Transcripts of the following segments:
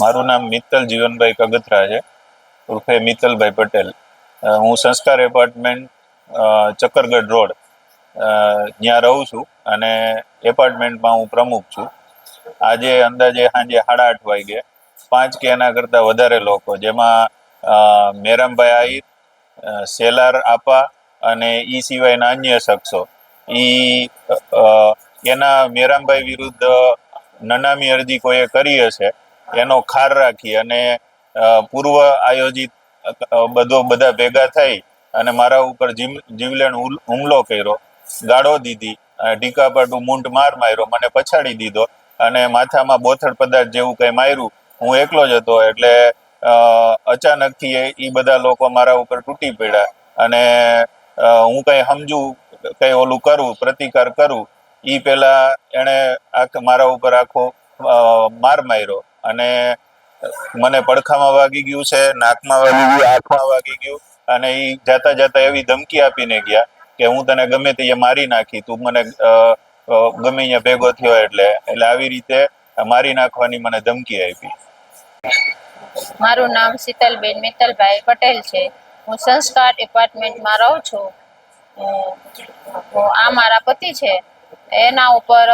મારું નામ મિત્તલ જીવનભાઈ કગથરા છે. ઉર્ફે મિત્તલભાઈ પટેલ. હું સંસ્કાર એપાર્ટમેન્ટ ચક્કરગઢ રોડ ત્યાં રહું છું અને એપાર્ટમેન્ટમાં હું પ્રમુખ છું. આજે અંદાજે સાંજે સાડા આઠ વાગે પાંચ કે એના કરતાં વધારે લોકો. જેમાં મેરામભાઈ આહિર સેલાર આપા અને એ સિવાયના અન્ય શખ્સો. એ એના મેરામભાઈ વિરુદ્ધ નનામી અરજી કોઈએ કરી હશે એનો ખાર રાખી અને પૂર્વ આયોજિત બધો બધા ભેગા થઈ અને મારા ઉપર જીવ- જીવલેણ હુમલો કર્યો ગાળો દીધી અ, ઢીકાપાટું મૂંઢ માર માર્યો મને પછાડી દીધો અને માથામાં બોથડ પદાર્થ જેવું કંઈ માર્યું હું એકલો જ હતો એટલે અ, અચાનકથી એ બધા લોકો મારા ઉપર તૂટી પડ્યા. અને હું કંઈ સમજુ કંઈ ઓલું કરું પ્રતિકાર કરું એ પેલા એણે આખ મારા ઉપર આખો માર માર્યો. અને મને પડખામાં વાગી ગયું છે નાકમાં વાગી ગયું આંખમાં વાગી ગયું. અને ઈ જાતા જાતા એવી ધમકી આપીને ગયા કે હું તને ગમે તે મારી નાખી તું મને ગમે અહીંયા ભેગો થયો એટલે. એટલે આવી રીતે મારી નાખવાની મને ધમકી આપી. મારું નામ શીતલબેન મિત્તલભાઈ પટેલ છે. હું સંસ્કાર એપાર્ટમેન્ટમાં રહું છું. આ મારા પતિ છે. એના ઉપર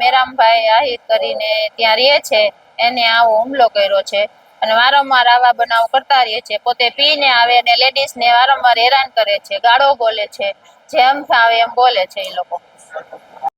મેરામભાઈ આહિર કરીને ત્યાં રહે છે. એને આવો હુમલો કર્યો છે. અને વારંવાર આવા બનાવ કરતા રહે છે. પોતે પીને આવે અને લેડીઝને વારંવાર હેરાન કરે છે. ગાળો બોલે છે. જેમ ફાવે એમ બોલે છે એ લોકો.